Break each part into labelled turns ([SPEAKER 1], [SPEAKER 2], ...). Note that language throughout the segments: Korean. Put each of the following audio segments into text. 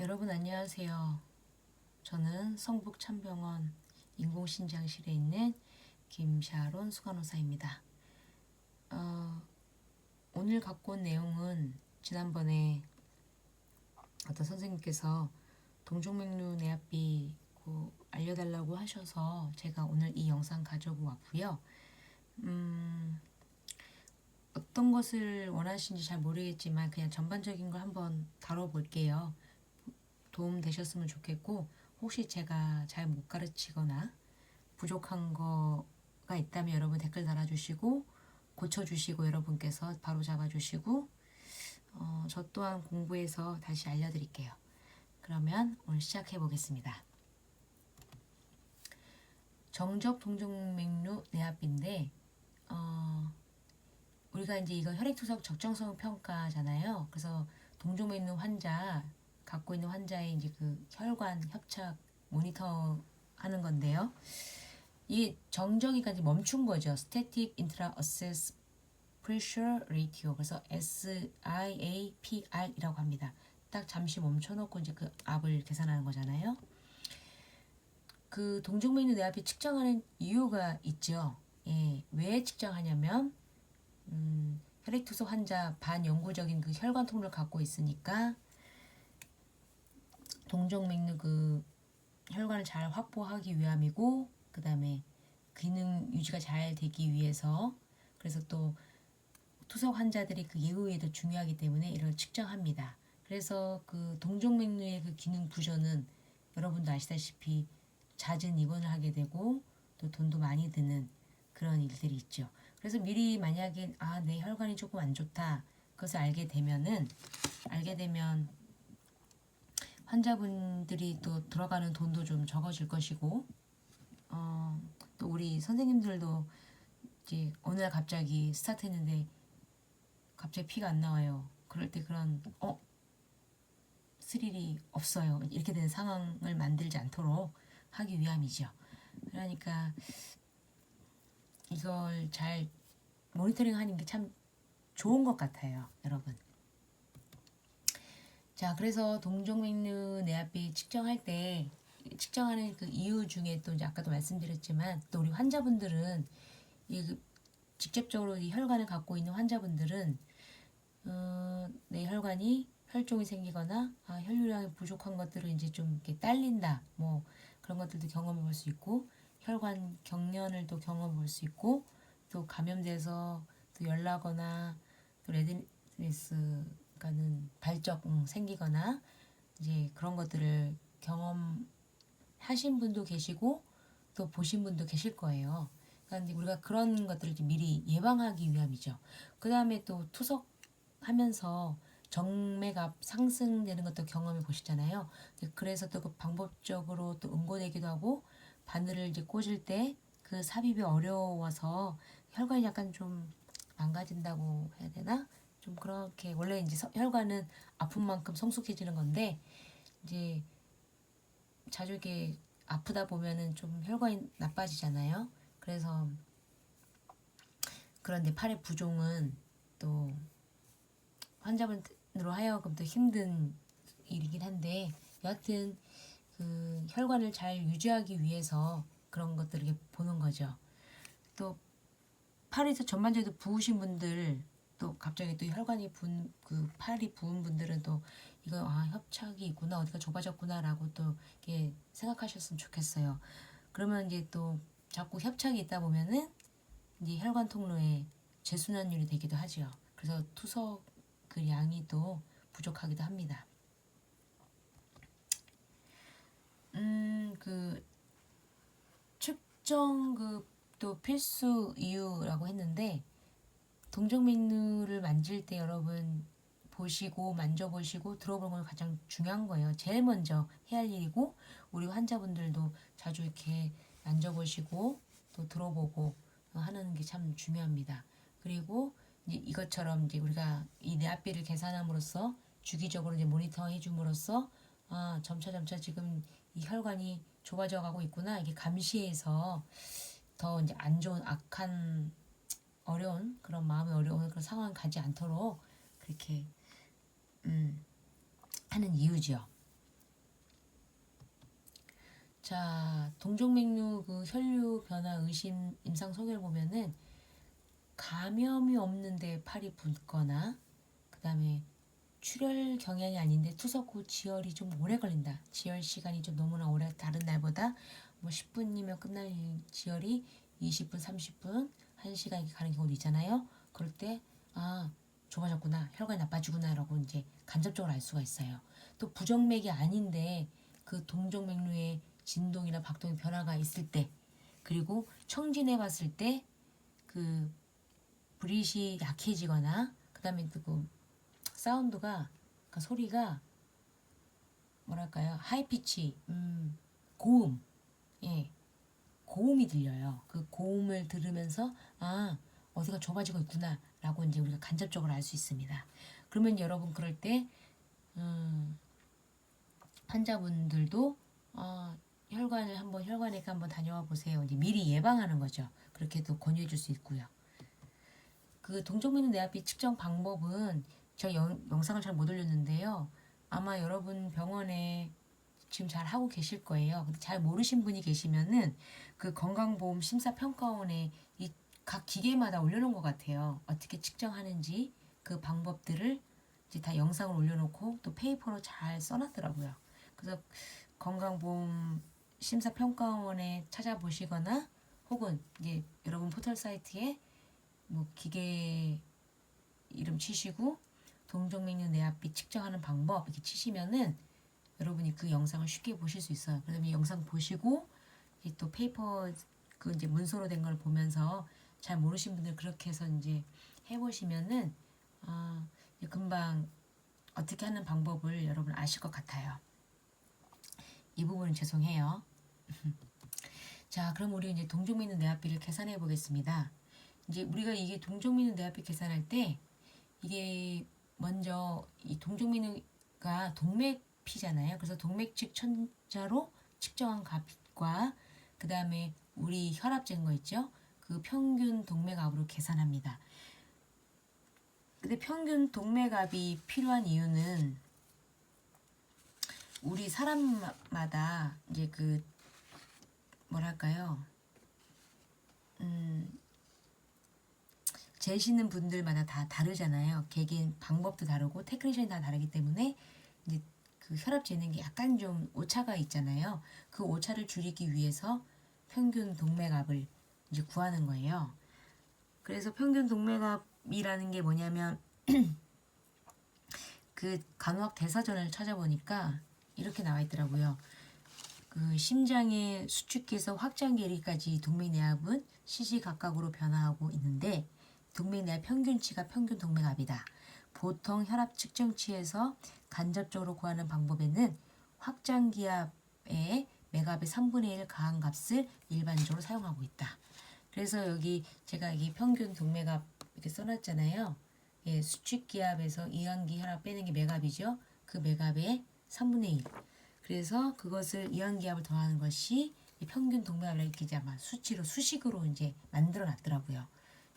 [SPEAKER 1] 여러분 안녕하세요. 저는 성북 참병원 인공신장실에 있는 김샤론 수간호사입니다. 어, 오늘 갖고 온 내용은 지난번에 어떤 선생님께서 동종맥류 내압비 그 알려달라고 하셔서 제가 오늘 이 영상 가져고 왔고요. 음, 어떤 것을 원하시는지 잘 모르겠지만 그냥 전반적인 걸 한번 다뤄볼게요. 도움 되셨으면 좋겠고 혹시 제가 잘 못 가르치거나 부족한 거가 있다면 여러분 댓글 달아주시고 고쳐주시고 여러분께서 바로 잡아주시고 어, 저 또한 공부해서 다시 알려드릴게요. 그러면 오늘 시작해 보겠습니다. 정적 동종맥류 내압비인데 어, 우리가 이제 이거 혈액투석 적정성 평가잖아요. 그래서 동종맥류 환자 갖고 있는 환자의 이제 그 혈관 협착 모니터 하는 건데요. 이게 정적이가 이제 멈춘 거죠. Static Intra-Access Pressure Ratio. 그래서 SIAPR이라고 합니다. 딱 잠시 멈춰놓고 이제 그 압을 계산하는 거잖아요. 그 동종맥류 내압이 측정하는 이유가 있죠. 예, 왜 측정하냐면 음, 혈액투소 환자 반영구적인 그 혈관 통로를 갖고 있으니까 동종맥류 그 혈관을 잘 확보하기 위함이고 그 다음에 기능 유지가 잘 되기 위해서 그래서 또 투석 환자들이 그 예후에도 중요하기 때문에 이걸 측정합니다. 그래서 그 동종 맥류의 그 기능 부전은 여러분도 아시다시피 잦은 입원을 하게 되고 또 돈도 많이 드는 그런 일들이 있죠. 그래서 미리 만약에 아 내 혈관이 조금 안 좋다 그것을 알게 되면은 알게 되면 환자분들이 또 들어가는 돈도 좀 적어질 것이고 어, 또 우리 선생님들도 이제 어느 날 갑자기 스타트했는데 갑자기 피가 안 나와요. 그럴 때 그런 어 스릴이 없어요. 이렇게 된 상황을 만들지 않도록 하기 위함이죠. 그러니까 이걸 잘 모니터링 하는 게 참 좋은 것 같아요, 여러분. 자, 그래서 동종맥류 내압비 측정할 때 측정하는 그 이유 중에 또 아까도 말씀드렸지만 또 우리 환자분들은 이그 직접적으로 이 혈관을 갖고 있는 환자분들은 어, 내 혈관이 혈종이 생기거나 아, 혈류량이 부족한 것들을 이제 좀 이렇게 딸린다 뭐 그런 것들도 경험해 볼 수 있고 혈관 경련을 또 경험해 볼 수 있고 또 감염돼서 또 열나거나 또 레디니스 그러니까는 발적 음, 생기거나 이제 그런 것들을 경험하신 분도 계시고 또 보신 분도 계실 거예요. 그러니까 우리가 그런 것들을 미리 예방하기 위함이죠. 그 다음에 또 투석하면서 정맥압 상승되는 것도 경험해 보시잖아요. 그래서 또 그 방법적으로 또 응고되기도 하고 바늘을 이제 꽂을 때 그 삽입이 어려워서 혈관이 약간 좀 망가진다고 해야 되나? 좀 그렇게 원래 이제 혈관은 아픈 만큼 성숙해지는 건데 이제 자주 이렇게 아프다 보면은 좀 혈관이 나빠지잖아요. 그래서 그런데 팔의 부종은 또 환자분으로 하여금 또 힘든 일이긴 한데 여하튼 그 혈관을 잘 유지하기 위해서 그런 것들을 보는 거죠. 또 팔에서 전반적으로 부으신 분들 또 갑자기 또 혈관이 부은 그 팔이 부은 분들은 또 이거 아 협착이 있구나 어디가 좁아졌구나라고 또 이렇게 생각하셨으면 좋겠어요. 그러면 이제 또 자꾸 협착이 있다 보면은 이제 혈관 통로에 재순환율이 되기도 하죠. 그래서 투석 그 양이 또 부족하기도 합니다. 음, 그 측정 그또 필수 이유라고 했는데 동정맥류를 만질 때 여러분 보시고 만져보시고 들어보는 건 가장 중요한 거예요. 제일 먼저 해야 할 일이고 우리 환자분들도 자주 이렇게 만져보시고 또 들어보고 하는 게 참 중요합니다. 그리고 이제 이것처럼 이제 우리가 이 내압비를 계산함으로써 주기적으로 이제 모니터 해줌으로써 아 점차 점차 지금 이 혈관이 좁아져 가고 있구나 이게 감시해서 더 이제 안 좋은 악한 어려운 그런 마음이 어려운 그런 상황 가지 않도록 그렇게 음, 하는 이유죠. 자, 동종맥류 그 혈류 변화 의심 임상 소개를 보면은 감염이 없는데 팔이 붓거나 그다음에 출혈 경향이 아닌데 투석 후 지혈이 좀 오래 걸린다. 지혈 시간이 좀 너무나 오래 다른 날보다 뭐 10분이면 끝날 지혈이 20분, 30분, 1시간 이렇게 가는 경우도 있잖아요. 그럴 때 아, 좁아졌구나. 혈관이 나빠지구나 라고 이제 간접적으로 알 수가 있어요. 또 부정맥이 아닌데 그 동정맥류의 진동이나 박동의 변화가 있을 때 그리고 청진해 봤을 때 그 브릿이 약해지거나 그 다음에 그 사운드가 그 소리가 뭐랄까요 하이피치 음, 고음 예 고음이 들려요 그 고음을 들으면서 아 어디가 좁아지고 있구나라고 이제 우리가 간접적으로 알 수 있습니다 그러면 여러분 그럴 때 음, 환자분들도 어, 혈관을 한번 혈관외과 한번 다녀와 보세요. 이제 미리 예방하는 거죠. 그렇게도 권유해 줄 수 있고요. 그 동종민은 뇌압비 측정 방법은 저 영, 영상을 잘 못 올렸는데요. 아마 여러분 병원에 지금 잘 하고 계실 거예요. 근데 잘 모르신 분이 계시면은 그 건강보험 심사평가원에 이 각 기계마다 올려놓은 것 같아요. 어떻게 측정하는지 그 방법들을 이제 다 영상을 올려놓고 또 페이퍼로 잘 써놨더라고요. 그래서 건강보험 심사평가원에 찾아보시거나 혹은 이제 여러분 포털 사이트에 뭐 기계 이름 치시고 동종맥류 내압비 측정하는 방법 이렇게 치시면은 여러분이 그 영상을 쉽게 보실 수 있어요. 이 영상 보시고 또 페이퍼 그 이제 문서로 된 걸 보면서 잘 모르신 분들 그렇게 해서 이제 해보시면은 아 이제 금방 어떻게 하는 방법을 여러분 아실 것 같아요. 이 부분은 죄송해요. 자, 그럼 우리 이제 동종민은 내압비를 계산해 보겠습니다. 이제 우리가 이게 동종민은 내압비 계산할 때 이게 먼저 이 동종민우가 동맥 피잖아요. 그래서 동맥측 천자로 측정한 값과 그 다음에 우리 혈압 잰 거 있죠? 그 평균 동맥압으로 계산합니다. 근데 평균 동맥압이 필요한 이유는 우리 사람마다 이제 그 뭐랄까요? 음, 재시는 분들마다 다 다르잖아요. 개개인 방법도 다르고 테크니션이 다 다르기 때문에 이제 그 혈압 재는 게 약간 좀 오차가 있잖아요. 그 오차를 줄이기 위해서 평균 동맥압을 이제 구하는 거예요. 그래서 평균 동맥압이라는 게 뭐냐면 그 간호학 대사전을 찾아보니까 이렇게 나와 있더라고요. 그 심장의 수축기에서 확장 계리까지 동맥내압은 시시각각으로 변화하고 있는데 동맥내압 평균치가 평균 동맥압이다. 보통 혈압 측정치에서 간접적으로 구하는 방법에는 확장 기압에 맥압의 3분의 1 가한 값을 일반적으로 사용하고 있다. 그래서 여기 제가 이 평균 동맥압 이렇게 써놨잖아요. 예, 수축 기압에서 이항기 혈압 빼는 게 맥압이죠. 그 맥압의 3분의 1. 그래서 그것을 이항기압을 더하는 것이 이 평균 동맥압을 이렇게 아마 수치로 수식으로 이제 만들어 놨더라고요.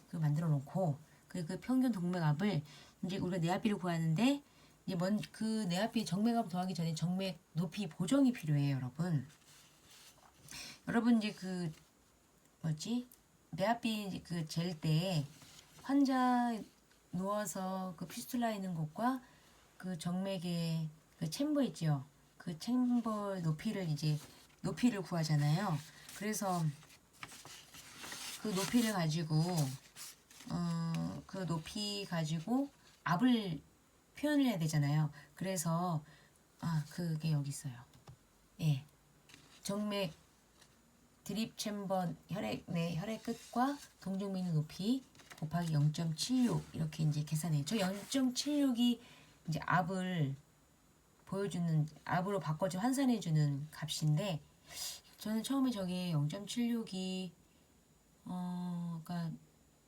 [SPEAKER 1] 그 만들어 놓고 그, 그 평균 동맥압을 이제 우리가 내압비를 구하는데 이제 먼그 내압비 정맥압 더하기 전에 정맥 높이 보정이 필요해요, 여러분. 여러분 이제 그 뭐지 내압비 그잴 때 환자 누워서 그 피스툴라 있는 곳과 그 정맥의 그 챔버 있죠. 그 챔버 높이를 이제 높이를 구하잖아요. 그래서 그 높이를 가지고 어, 그 높이 가지고 압을 표현을 해야 되잖아요. 그래서 아 그게 여기 있어요. 예, 정맥 드립 챔버 혈액 내 혈액 끝과 동종민의 높이 곱하기 0.76 이렇게 이제 계산해요. 저 0.76이 이제 압을 보여주는 압으로 바꿔줘 환산해주는 값인데 저는 처음에 저게 0.76이 어 그러니까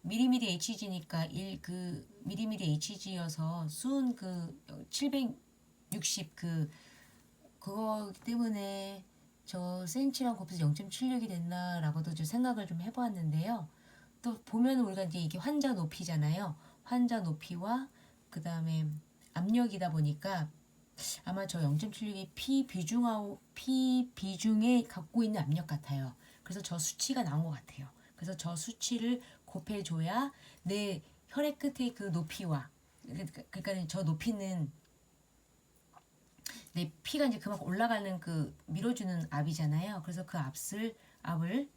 [SPEAKER 1] 미리미리 HG니까 1 그 미리미리 HG여서 수은 그 760 그 그거 때문에 저 센치랑 곱해서 0.76이 됐나라고도 좀 생각을 좀 해보았는데요. 또 보면 우리가 이제 이게 환자 높이잖아요. 환자 높이와 그 다음에 압력이다 보니까 아마 저 0.76이 피 비중하고 피 비중에 갖고 있는 압력 같아요. 그래서 저 수치가 나온 것 같아요. 그래서 저 수치를 곱해줘야 내 혈액 끝의 그 높이와 그러니까 저 높이는 내 피가 이제 그만큼 올라가는 그 밀어주는 압이잖아요. 그래서 그 압을 압을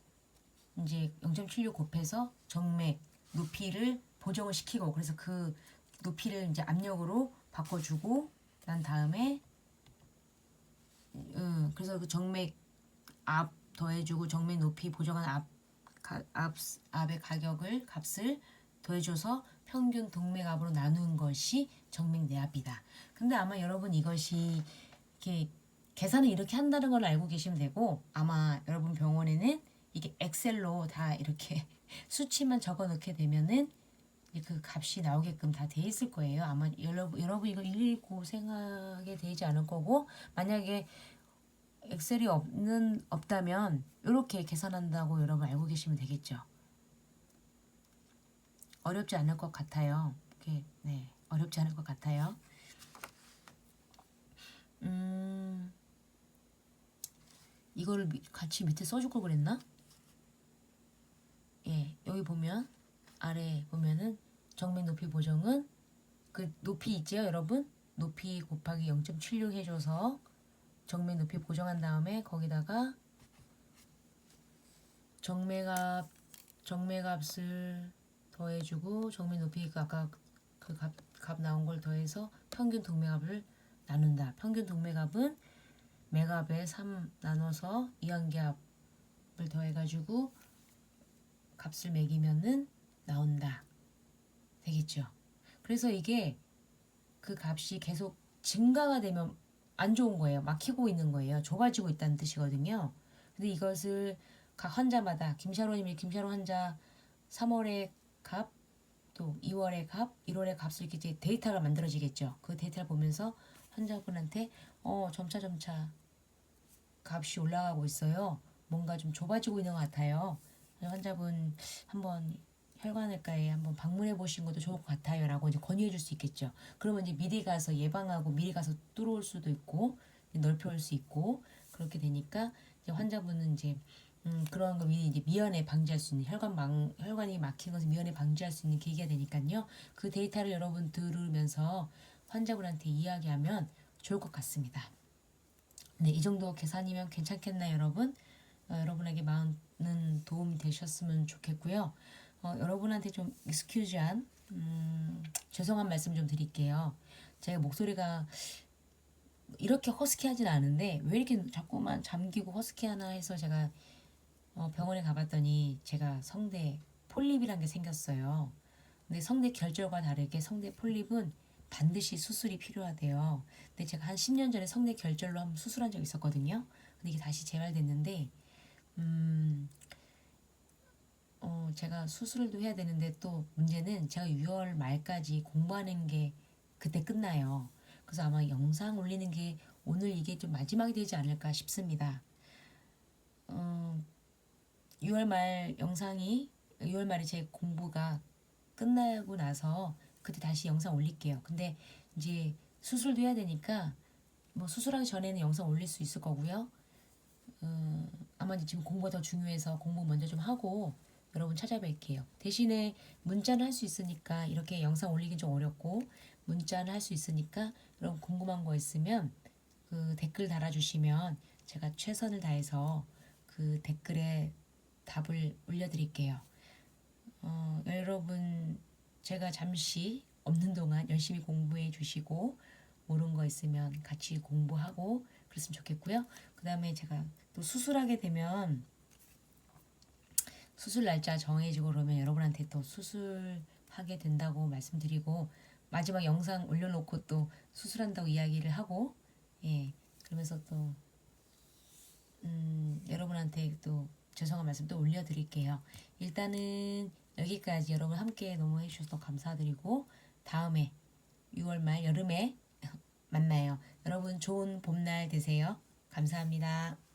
[SPEAKER 1] 이제 0.76 곱해서 정맥 높이를 보정을 시키고 그래서 그 높이를 이제 압력으로 바꿔주고 난 다음에 음, 그래서 그 정맥 압 더해주고 정맥 높이 보정한 압, 가, 압 압의 가격을 값을 더해줘서 평균 동맥압으로 나눈 것이 정맥 내압이다. 근데 아마 여러분 이것이 이렇게 계산을 이렇게 한다는 걸 알고 계시면 되고 아마 여러분 병원에는 이게 엑셀로 다 이렇게 수치만 적어 놓게 되면은 그 값이 나오게끔 다 돼 있을 거예요. 아마 여러분 여러분 이거 읽고 생각하게 되지 않을 거고 만약에 엑셀이 없는 없다면 이렇게 계산한다고 여러분 알고 계시면 되겠죠. 어렵지 않을 것 같아요. 이렇게 네 어렵지 않을 것 같아요. 음 이거를 미- 같이 밑에 써줄 걸 그랬나? 예 여기 보면 아래 보면은 정맥 높이 보정은 그 높이 있지요 여러분 높이 곱하기 0.76 해줘서 정맥 높이 보정한 다음에 거기다가 정맥압 정맥압을 더해주고 정맥 높이 그 아까 그값 값 나온 걸 더해서 평균 동맥압을 나눈다 평균 동맥압은 맥압에 3 나눠서 이항기압을 더해가지고 값을 매기면은 나온다. 되겠죠. 그래서 이게 그 값이 계속 증가가 되면 안 좋은 거예요. 막히고 있는 거예요. 좁아지고 있다는 뜻이거든요. 근데 이것을 각 환자마다 김샤로님이 김샤로 환자 3월의 값, 또 2월의 값, 1월의 값을 이렇게 데이터가 만들어지겠죠. 그 데이터를 보면서 환자분한테 어 점차 점차 값이 올라가고 있어요. 뭔가 좀 좁아지고 있는 것 같아요. 환자분 한번 혈관외과에 한번 방문해 보신 것도 좋을 것 같아요라고 이제 권유해 줄 수 있겠죠. 그러면 이제 미리 가서 예방하고 미리 가서 뚫어올 수도 있고 넓혀올 수 있고 그렇게 되니까 이제 환자분은 이제 음, 그런 거 미리 이제 미연에 방지할 수 있는 혈관 망 혈관이 막힌 것을 미연에 방지할 수 있는 계기가 되니까요. 그 데이터를 여러분 들으면서 환자분한테 이야기하면 좋을 것 같습니다. 네, 이 정도 계산이면 괜찮겠나요, 여러분? 어, 여러분에게 많은 도움이 되셨으면 좋겠고요. 어, 여러분한테 좀 익스큐즈한 음, 죄송한 말씀 좀 드릴게요. 제가 목소리가 이렇게 허스키하진 않은데 왜 이렇게 자꾸만 잠기고 허스키하나 해서 제가 어, 병원에 가봤더니 제가 성대 폴립이란 게 생겼어요. 근데 성대 결절과 다르게 성대 폴립은 반드시 수술이 필요하대요. 근데 제가 한 10년 전에 성대 결절로 한번 수술한 적이 있었거든요. 근데 이게 다시 재발됐는데 음, 어, 제가 수술도 해야 되는데 또 문제는 제가 6월 말까지 공부하는 게 그때 끝나요. 그래서 아마 영상 올리는 게 오늘 이게 좀 마지막이 되지 않을까 싶습니다. 어, 6월 말 영상이 6월 말에 제 공부가 끝나고 나서 그때 다시 영상 올릴게요. 근데 이제 수술도 해야 되니까 뭐 수술하기 전에는 영상 올릴 수 있을 거고요. 어, 아마 지금 공부가 더 중요해서 공부 먼저 좀 하고 여러분 찾아뵐게요. 대신에 문자는 할 수 있으니까 이렇게 영상 올리긴 좀 어렵고 문자는 할 수 있으니까 여러분 궁금한 거 있으면 그 댓글 달아주시면 제가 최선을 다해서 그 댓글에 답을 올려드릴게요. 어, 여러분 제가 잠시 없는 동안 열심히 공부해 주시고 모르는 거 있으면 같이 공부하고 그랬으면 좋겠고요. 그 다음에 제가 또 수술하게 되면 수술 날짜 정해지고 그러면 여러분한테 또 수술하게 된다고 말씀드리고 마지막 영상 올려놓고 또 수술한다고 이야기를 하고 예 그러면서 또 음, 여러분한테 또 죄송한 말씀 또 올려드릴게요. 일단은 여기까지 여러분 함께 너무 해주셔서 감사드리고 다음에 6월 말 여름에 만나요. 여러분 좋은 봄날 되세요. 감사합니다.